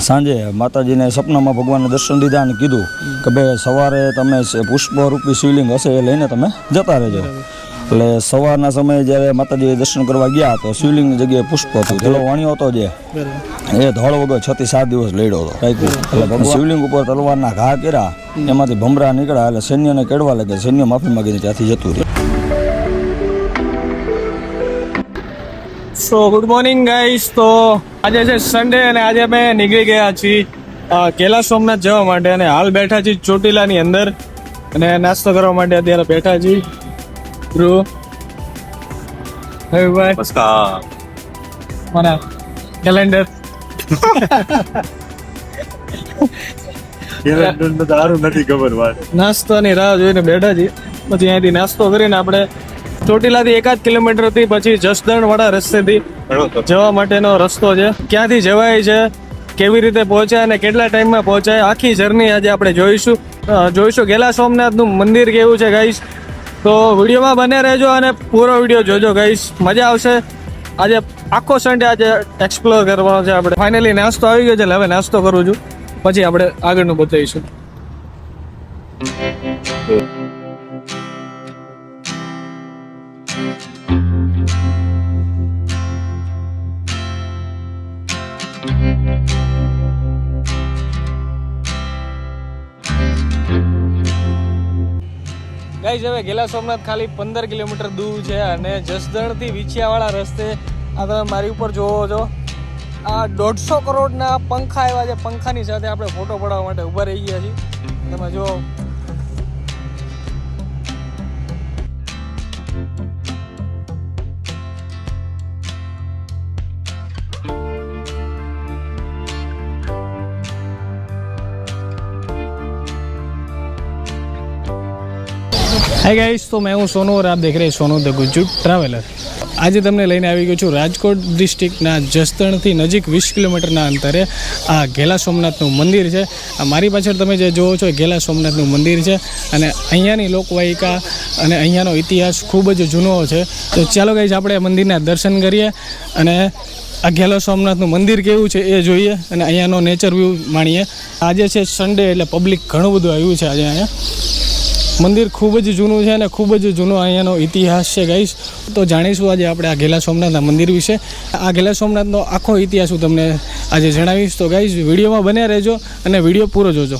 સાંજે માતાજીને સપનામાં ભગવાનને દર્શન દીધા અને કીધું કે ભાઈ સવારે તમે પુષ્પરૂપી શિવલિંગ હશે એ લઈને તમે જતા રહેજો. એટલે સવારના સમયે જ્યારે માતાજીએ દર્શન કરવા ગયા તો શિવલિંગની જગ્યાએ પુષ્પ હતું. પેલો વાણ્યો હતો જે. એ ધોળ વગર છ થી સાત દિવસ લડ્યો હતો. એટલે શિવલિંગ ઉપર તલવારના ઘા કર્યા. એમાંથી ભમરા નીકળ્યા એટલે સૈન્યને કેળવા લાગે સૈન્ય માફી માગીને ત્યાંથી જતું રહ્યું. સો ગુડ મોર્નિંગ ગાઈસ તો આજે છે સન્ડે અને આજે અમે નીકળી ગયા છીએ કૈલાસ કેલા સોમનાથ જવા માટે અને હાલ બેઠા છીએ ચોટીલાની અંદર અને નાસ્તો કરવા માટે અત્યારે બેઠા છીએ. ધ્રુવ હવે ભાઈ નમસ્કાર. મને કેલેન્ડર નથી ખબર વાત. નાસ્તાની રાહ જોઈને બેઠા છીએ. પછી અહીંથી નાસ્તો કરીને આપણે ચોટીલાથી એકાદ કિલોમીટરથી પછી જસદણ વાળા રસ્તેથી જવા માટેનો રસ્તો છે. ક્યાંથી જવાય છે, કેવી રીતે પહોંચાય અને કેટલા ટાઈમમાં પહોંચાય, આખી જર્ની આજે આપણે જોઈશું. જોઈશું ગેલા સોમનાથનું મંદિર કેવું છે ગાઈશ તો વિડીયોમાં બને રહેજો અને પૂરો વીડિયો જોજો ગાઈશ મજા આવશે. આજે આખો સન્ડે આજે એક્સપ્લોર કરવાનો છે આપણે. ફાઇનલી નાસ્તો આવી ગયો છે હવે નાસ્તો કરું છું. પછી આપણે આગળનું બતાવીશું. ગાઈઝ હવે ગેલા સોમનાથ ખાલી પંદર કિલોમીટર દૂર છે અને જસદણથી વિછિયાવાળા રસ્તે આ તમે મારી ઉપર જોવો છો. આ દોઢસો કરોડના પંખા આવ્યા છે. પંખાની સાથે આપણે ફોટો પડાવવા માટે ઊભા રહી ગયા છીએ. તમે જો હાય ગાઈસ તો મેં હું સોનો ઓર આપ દેખ રહે સોનુ ધ ગુજુ ટ્રાવેલર. આજે તમને લઈને આવી ગયો છું રાજકોટ ડિસ્ટ્રિક્ટના જસદણથી નજીક વીસ કિલોમીટરના અંતરે આ ઘેલા સોમનાથનું મંદિર છે. આ મારી પાછળ તમે જે જોવો છો એ ઘેલા સોમનાથનું મંદિર છે અને અહીંયાની લોકવાયિકા અને અહીંયાનો ઇતિહાસ ખૂબ જ જૂનો છે. તો ચાલો ગાઈસ આપણે મંદિરના દર્શન કરીએ અને આ ઘેલો સોમનાથનું મંદિર કેવું છે એ જોઈએ અને અહીંયાનો નેચર વ્યૂ માણીએ. આજે છે સન્ડે એટલે પબ્લિક ઘણું બધું આવ્યું છે આજે અહીંયા. મંદિર ખૂબ જ જૂનું છે અને ખૂબ જ જૂનો અહીંયાનો ઇતિહાસ છે ગાઈશ તો જાણીશું આજે આપણે આ ઘેલા સોમનાથના મંદિર વિશે. આ ઘેલા સોમનાથનો આખો ઇતિહાસ હું તમને આજે જણાવીશ. તો ગાઈશ વિડીયોમાં બન્યા રહેજો અને વીડિયો પૂરો જોજો.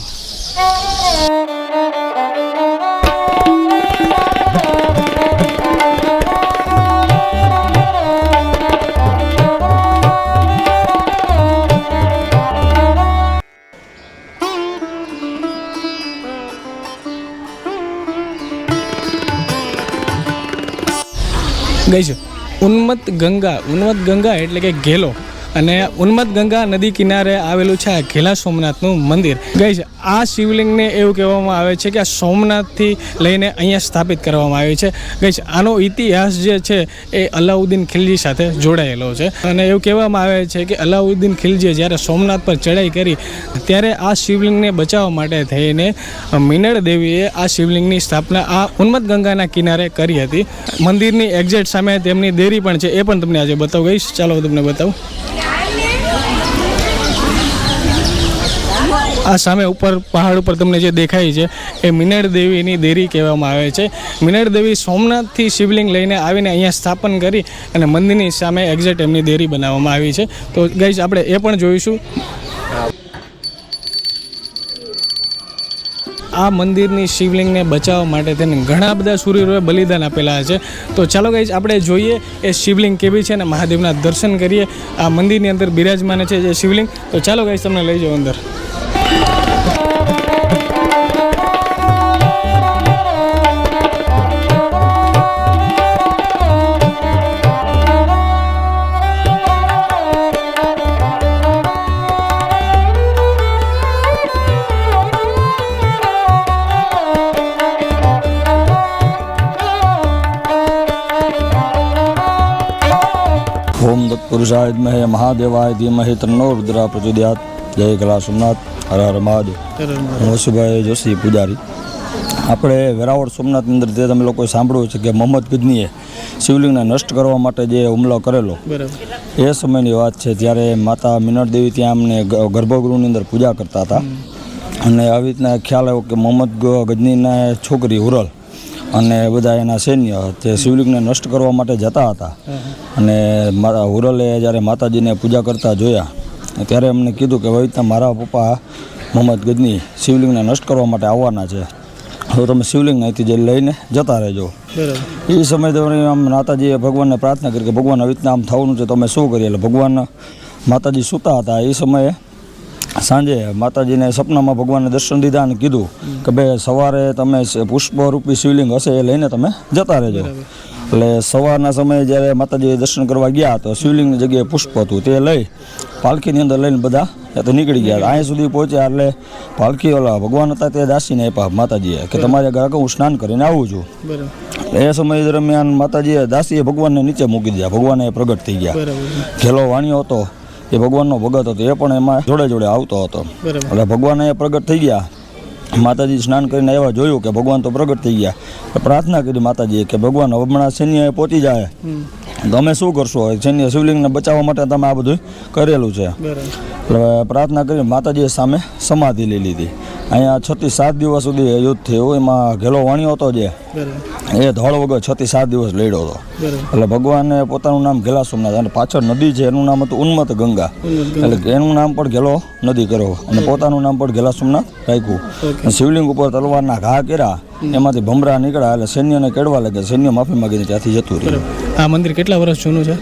ગઈ છે ઉન્મત્ત ગંગા ઉન્મત્ત ગંગા એટલે કે ઘેલો. અને ઉન્મત્ત ગંગા નદી કિનારે આવેલું છે આ ઘેલા સોમનાથનું મંદિર. ગઈ આ શિવલિંગને એવું કહેવામાં આવે છે કે આ સોમનાથથી લઈને અહીંયા સ્થાપિત કરવામાં આવ્યું છે. ગઈ આનો ઇતિહાસ જે છે એ અલાઉદ્દીન ખિલજી સાથે જોડાયેલો છે. અને એવું કહેવામાં આવે છે કે અલાઉદ્દીન ખિલજીએ જ્યારે સોમનાથ પર ચડાઈ કરી, ત્યારે આ શિવલિંગને બચાવવા માટે થઈને મિનળ દેવીએ આ શિવલિંગની સ્થાપના આ ઉન્મત્ત ગંગાના કિનારે કરી હતી. મંદિરની એક્ઝેક્ટ સામે તેમની દેરી પણ છે, એ પણ તમને આજે બતાવું. ગઈશ ચાલો તમને બતાવું. આ સામે ઉપર પહાડ ઉપર તમને જે દેખાય છે, એ મિનળ દેવીની દેરી કહેવામાં આવે છે. મિનળ દેવી સોમનાથથી શિવલિંગ લઈને આવીને અહીંયા સ્થાપન કરી અને મંદિરની સામે એક્ઝેક્ટ એમની દેરી બનાવવામાં આવી છે. તો ગઈશ આપણે એ પણ જોઈશું. આ મંદિરની શિવલિંગને બચાવવા માટે તેને ઘણા બધા સૂર્યરોએ બલિદાન આપેલા છે. તો ચાલો ગાઈઝ આપણે જોઈએ એ શિવલિંગ કેવી છે અને મહાદેવના દર્શન કરીએ. આ મંદિરની અંદર બિરાજમાન છે જે શિવલિંગ. તો ચાલો ગાઈઝ તમને લઈ જાઓ અંદર. ઓમ મહે મહાદેવાય ધીમહે તન્નો રુદ્રા પ્રચોદયાત જય કલા સોમનાથ હર હર મહાદેવ હું વસુભાઈ જોશી પૂજારી. આપણે વેરાવળ સોમનાથની અંદર જે તમે લોકોએ સાંભળ્યું છે કે મોહમ્મદ ગજનીએ શિવલિંગને નષ્ટ કરવા માટે જે હુમલો કરેલો એ સમયની વાત છે ત્યારે માતા મિનળ દેવી ત્યાં અમને ગર્ભગૃહની અંદર પૂજા કરતા હતા. અને આવી રીતના ખ્યાલ આવ્યો કે મોહમ્મદ ગજનીના છોકરી હુરલ અને બધા એના સૈન્ય તે શિવલિંગને નષ્ટ કરવા માટે જતા હતા. અને મારા હુરલે જ્યારે માતાજીને પૂજા કરતા જોયા ત્યારે એમને કીધું કે ભાઈ મારા પપ્પા મોહમ્મદ ગજની શિવલિંગને નષ્ટ કરવા માટે આવવાના છે. હવે તમે શિવલિંગ અહીંથી જે લઈને જતા રહેજો. એ સમય દરમિયાન આમ માતાજીએ ભગવાનને પ્રાર્થના કરી કે ભગવાન આવી રીતના આમ થવાનું છે તમે શું કરીએ? એટલે ભગવાન માતાજી સૂતા હતા. એ સમયે સાંજે માતાજીને સપનામાં ભગવાનને દર્શન દીધા અને કીધું કે ભાઈ સવારે તમે પુષ્પરૂપી શિવલિંગ હશે એ લઈને તમે જતા રહેજો. એટલે સવારના સમયે જ્યારે માતાજીએ દર્શન કરવા ગયા તો શિવલિંગની જગ્યાએ પુષ્પ હતું. તે લઈ પાલખીની અંદર લઈને બધા તો નીકળી ગયા. અહીંયા સુધી પહોંચ્યા એટલે પાલખી ઓલા ભગવાન હતા તે દાસીને આપ્યા માતાજીએ કે તમારે આગળ હું સ્નાન કરીને આવું છું. એ સમય દરમિયાન માતાજીએ દાસીએ ભગવાનને નીચે મૂકી દીધા. ભગવાન એ પ્રગટ થઈ ગયા. ઘેલો વાણિયો હતો. એ ભગવાનનો ભગત હતો એ પણ એમાં જોડે જોડે આવતો હતો. એટલે ભગવાન એ પ્રગટ થઈ ગયા. માતાજી સ્નાન કરીને આવ્યા જોયું કે ભગવાન તો પ્રગટ થઈ ગયા. પ્રાર્થના કરી માતાજીએ કે ભગવાન હમણાં સૈન્ય પહોંચી જાય. તમે શું કરશો? સૈન્ય શિવલિંગને બચાવવા માટે તમે આ બધું કરેલું છે. એટલે પ્રાર્થના કરી માતાજીએ સામે સમાધિ લઈ લીધી. અહીંયા છ થી સાત દિવસ સુધી યુદ્ધ થયું. એમાં ઘેલો વણ્યો હતો જે. એ ધોળ વગર છ થી સાત દિવસ લડ્યો હતો. એટલે ભગવાને પોતાનું નામ ઘેલા સોમનાથ અને પાછળ નદી છે એનું નામ હતું ઉન્મત ગંગા. એટલે એનું નામ પણ ઘેલો નદી કર્યો અને પોતાનું નામ પણ ઘેલા સોમનાથ રાખ્યું. અને શિવલિંગ ઉપર તલવારના ઘા કર્યા. એમાંથી ભમરા નીકળ્યા. એટલે સૈન્યને કેળવા લાગે સૈન્ય માફી માગીને ત્યાંથી જતું રહ્યું. આ મંદિર કેટલા વર્ષ જૂનું છે?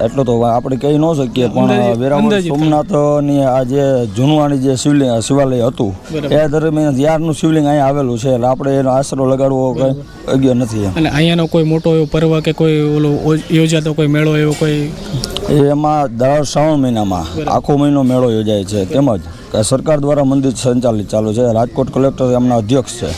એટલો તો આપણે કહી ન શકીએ પણ વેરાવળ. સોમનાથની આ જે જૂનવાણી જે શિવલિંગ શિવાલય હતું એ દરમિયાન ત્યારનું શિવલિંગ અહીંયા આવેલું છે. એટલે આપણે એનો આશરો લગાડવો કંઈ અગિયાર નથી અને અહીંયાનો કોઈ મોટો એવો પર્વ કે કોઈ ઓલો યોજાતો કોઈ મેળો એવો કોઈ એમાં દર શ્રાવણ મહિનામાં આખો મહિનો મેળો યોજાય છે તેમજ કે સરકાર દ્વારા મંદિર સંચાલિત ચાલુ છે. રાજકોટ કલેક્ટર એમના અધ્યક્ષ છે.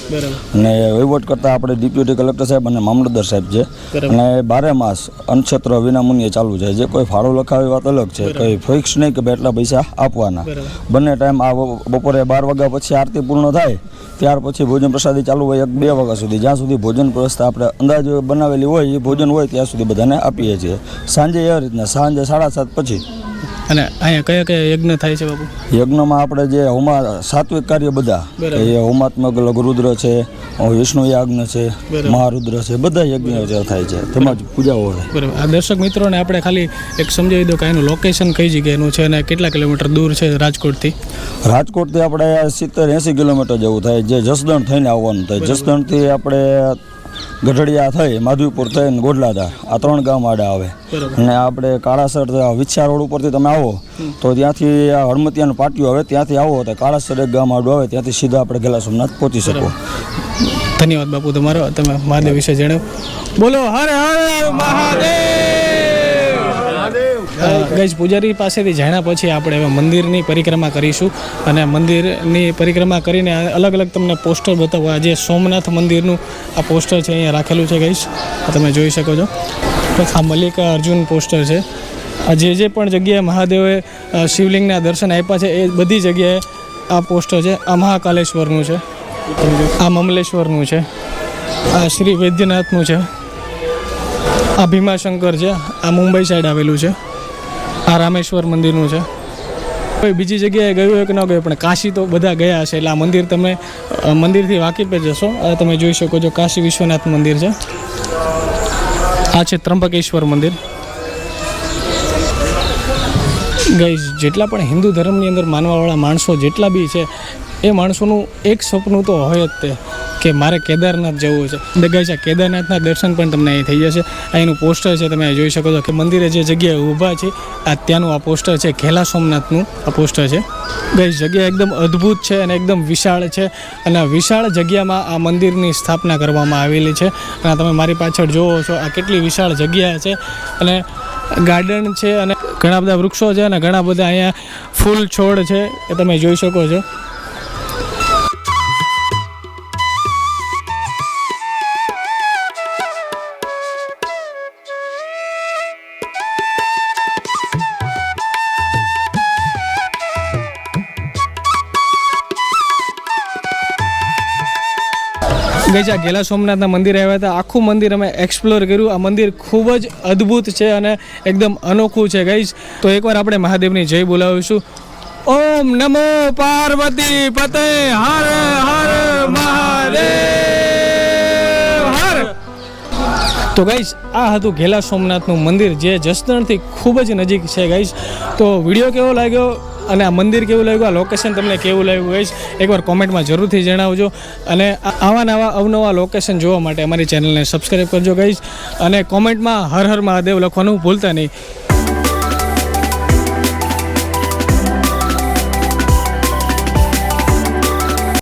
અને વહીવટ કરતા આપણે ડેપ્યુટી કલેક્ટર સાહેબ અને મામલતદાર સાહેબ છે. અને બારે માસ અનક્ષેત્ર વિનામૂલ્યે ચાલુ છે. જે કોઈ ફાળો લખાવી વાત અલગ છે. કોઈ ફિક્સ નહીં કે એટલા પૈસા આપવાના. બંને ટાઈમ આ બપોરે બાર વાગ્યા પછી આરતી પૂર્ણ થાય ત્યાર પછી ભોજન પ્રસાદી ચાલુ હોય એક બે વાગ્યા સુધી. જ્યાં સુધી ભોજન વ્યવસ્થા આપણે અંદાજ બનાવેલી હોય એ ભોજન હોય ત્યાં સુધી બધાને આપીએ છીએ. સાંજે એ રીતના સાંજે સાડા સાત પછી. અને અહીંયા કયા કયા યજ્ઞ થાય છે બાપુ? યજ્ઞમાં આપણે જે હોમા સાત્વિક કાર્ય બધા એ હોમાત્મક લઘુરુદ્ર છે વિષ્ણુ યજ્ઞ છે મહારુદ્ર છે બધા યજ્ઞ થાય છે તેમજ પૂજાઓ છે બરાબર. આ દર્શક મિત્રોને આપણે ખાલી એક સમજાવી દો કે એનું લોકેશન કઈ જગ્યાનું છે અને કેટલા કિલોમીટર દૂર છે રાજકોટથી? રાજકોટથી આપણે સિત્તેર એંસી કિલોમીટર જેવું થાય જે જસદણ થઈને આવવાનું થાય. જસદણથી આપણે ગઢડિયા થઈ માધવીપુર થઈને ગોડલાદા. આ ત્રણ ગામ આડા આવે. અને આપણે કાળાસર વિછા રોડ ઉપરથી તમે આવો તો ત્યાંથી આ હળમતિયાનું પાટિયું આવે ત્યાંથી આવો તો કાળાસર એક ગામ આડું આવે ત્યાંથી સીધા આપણે ગેલા સોમનાથ પહોંચી શકો. ધન્યવાદ બાપુ તમારો. તમે મહાદેવ વિશે જણાવ. બોલો હરે હરે મહાદેવ! ગઈજ પૂજારી પાસેથી જાણ્યા પછી આપણે હવે મંદિરની પરિક્રમા કરીશું. અને મંદિરની પરિક્રમા કરીને અલગ અલગ તમને પોસ્ટર બતાવવા જે સોમનાથ મંદિરનું આ પોસ્ટર છે, અહીંયા રાખેલું છે ગઈશ તમે જોઈ શકો છો. આ મલ્લિકા અર્જુન પોસ્ટર છે. જે જે પણ જગ્યાએ મહાદેવે શિવલિંગના દર્શન આપ્યા છે, એ બધી જગ્યાએ આ પોસ્ટર છે. આ મહાકાલેશ્વરનું છે. આ મમલેશ્વરનું છે. આ શ્રી વૈદ્યનાથનું છે. આ ભીમાશંકર છે. આ મુંબઈ સાઈડ આવેલું છે. આ રામેશ્વર મંદિરનું છે. કોઈ બીજી જગ્યાએ ગયું હોય કે ન ગયું પણ કાશી તો બધા ગયા છે એટલે આ મંદિર તમે મંદિરથી વાકેફ જશો તમે જોઈ શકો છો કાશી વિશ્વનાથ મંદિર છે. આ છે ત્રંબકેશ્વર મંદિર. ગઈ જેટલા પણ હિન્દુ ધર્મની અંદર માનવાવાળા માણસો જેટલા બી છે, એ માણસોનું એક સપનું તો હોય જ તે. કે મારે કેદારનાથ જવું છે. ગાઈઝ આ કેદારનાથના દર્શન પણ તમને અહીં થઈ જશે. અહીંનું પોસ્ટર છે, તમે જોઈ શકો છો કે મંદિરે જે જગ્યાએ ઊભા છે, આ ત્યાંનું આ પોસ્ટર છે ઘેલા સોમનાથનું આ પોસ્ટર છે. ગઈ જગ્યા એકદમ અદ્ભુત છે અને એકદમ વિશાળ છે. અને આ વિશાળ જગ્યામાં આ મંદિરની સ્થાપના કરવામાં આવેલી છે. અને તમે મારી પાછળ જોવો છો, આ કેટલી વિશાળ જગ્યા છે. અને ગાર્ડન છે અને ઘણા બધા વૃક્ષો છે અને ઘણા બધા અહીંયા ફૂલ છોડ છે, એ તમે જોઈ શકો છો. ગઈ ગેલા સોમનાથના મંદિર આવ્યા હતા. આખું મંદિર અમે એક્સપ્લોર કર્યું. આ મંદિર ખૂબ જ અદ્ભુત છે અને એકદમ અનોખું છે ગઈશ તો એકવાર આપણે મહાદેવની જય બોલાવીશું. ઓમ નમો પાર્વતી પતે. હર હર મહાદેવ. હર. તો ગાઈશ આ હતું ઘેલા સોમનાથનું મંદિર, જે જસદણથી ખૂબ જ નજીક છે ગાઈશ તો વીડિયો કેવો લાગ્યો? અને આ મંદિર કેવું લાગ્યું? આ લોકેશન તમને કેવું લાગ્યું? ગાઈસ એકવાર કોમેન્ટમાં જરૂરથી જણાવજો. અને આવા નવા અવનવા લોકેશન જોવા માટે અમારી ચેનલને સબસ્ક્રાઈબ કરજો ગઈશ અને કોમેન્ટમાં હર હર મહાદેવ લખવાનું ભૂલતા નહીં.